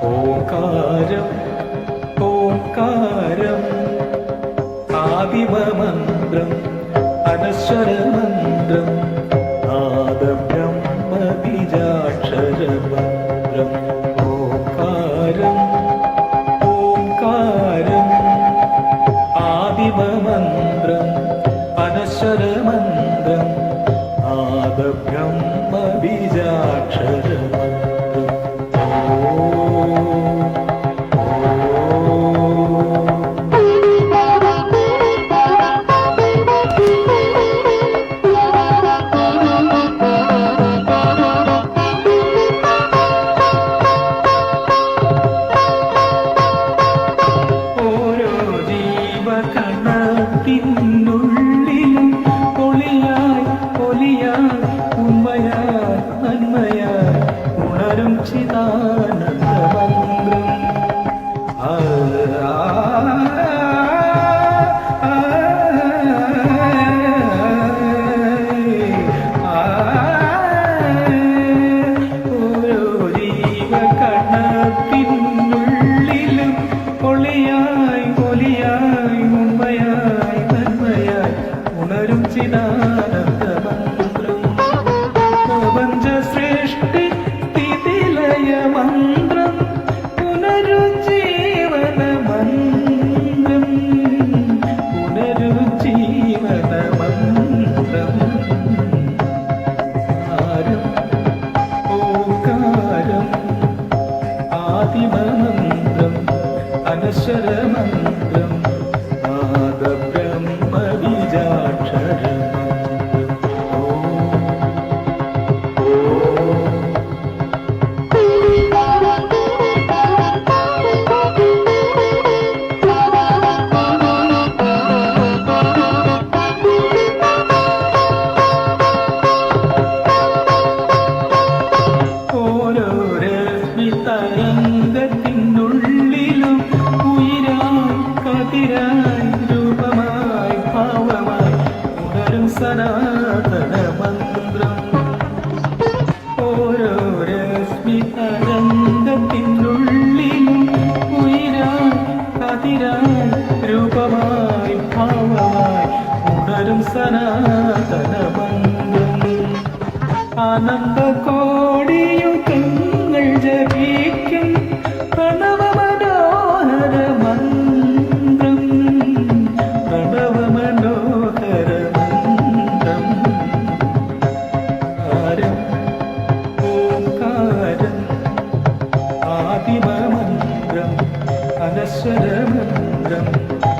ഓംകാരം ഓംകാരം ആദിമമന്ത്രം അനശ്വരമന്ത്രം ഉണരും ചിദാനന്ദ ആ, ആ, ആ, ആ, ഓരോ ജീവകണത്തിനുള്ളിലും ഒളിയായി ഒലിയായി അനശ്വരമന്ത്രം നാദബ്രഹ്മബീജാക്ഷരം ഓരോ രശ്മി തരംഗത്തിനുള്ളിലും ഉണരും സനാതന മന്ത്രം ഓരോ രശ്മി തരംഗത്തിനുള്ളിലും രൂപമായി മന്ത്രം Yeah.